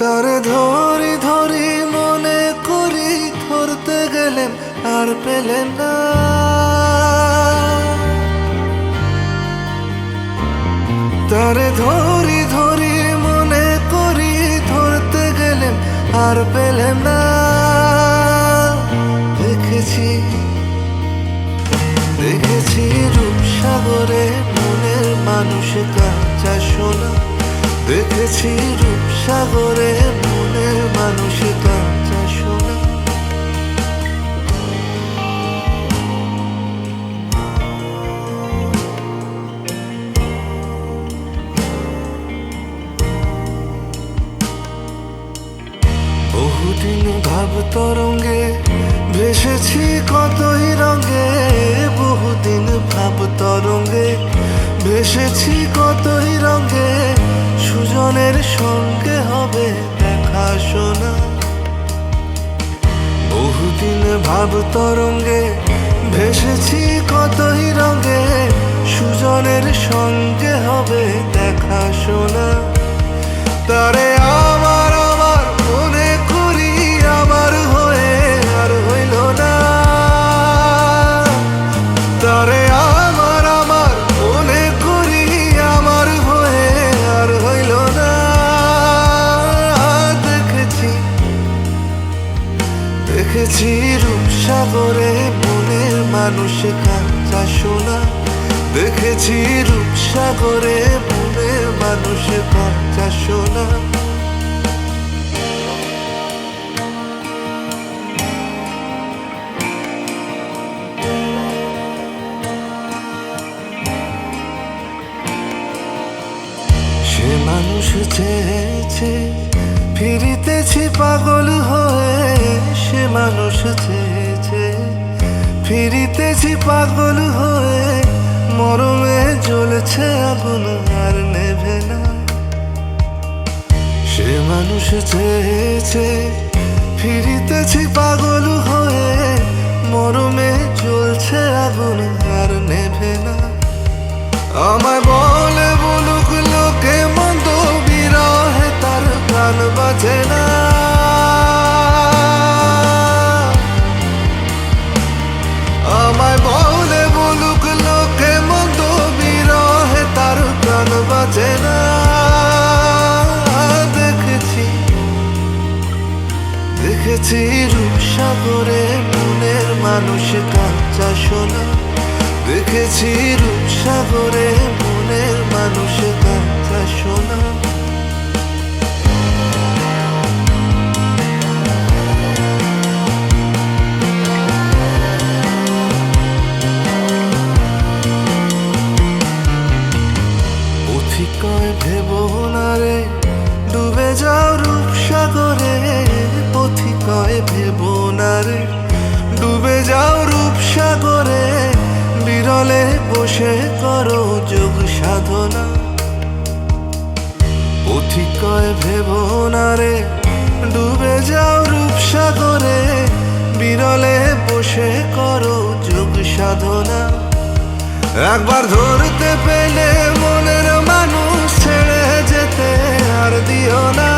তারে ধরি ধরি মনে করি ধরতে গেলেন আর পেলেন না। তারে ধরি ধরি মনে করি ধরতে গেলেন আর পেলেন না। দেখেছি দেখেছি রূপসাগরে মনের মানুষ কাঁচা সোনা। দেখেছি রূপসাগরে মনের মানুষ কাঁচা সোনা বহুদিন ভাব তরঙ্গে ভেসেছি সঙ্গে হবে দেখা শোনা। বহুদিন ভাব তরঙ্গে ভেসেছি কতই রঙে, সুজনের সঙ্গে হবে দেখা শোনা। তারে আমার দেখেছি রূপসাগরে মনের মানুষ কাঁচা সোনা। দেখেছি রূপসাগরে মনের মানুষ কাঁচা সোনা। সে মানুষ চেয়েছে, ফিরিতেছি পাগল সে মানুষ চেয়েছে। ফিরিতেছি পাগল হয়ে, মরমে জ্বলছে আগুন আর নেভে না। সে মানুষ চেয়েছে, ফিরিতেছি পাগল হয়ে, মরমে জ্বলছে আগুন আর নেভে না। আমায় বলে বলুক লোকে মন্দ বিরহে, তার প্রাণ বাজে না। রূপসাগরে মনের মানুষ কাঁচা সোনা। দেখেছি রূপসাগরে মনের মানুষ কাঁচা সোনা। রে, ডুবে যাও রূপসাগরে পথিকয় ভেব না ডুবে যাও রূপসাগরে বিরলে বসে করো যোগ সাধনা। পথিকয় ভেব না রে ডুবে যাও রূপসাগরে বিরলে বসে করো যোগ সাধনা। একবার ধরতে পেলে মনের মানুষ ছেড়ে যেতে আর দিও না।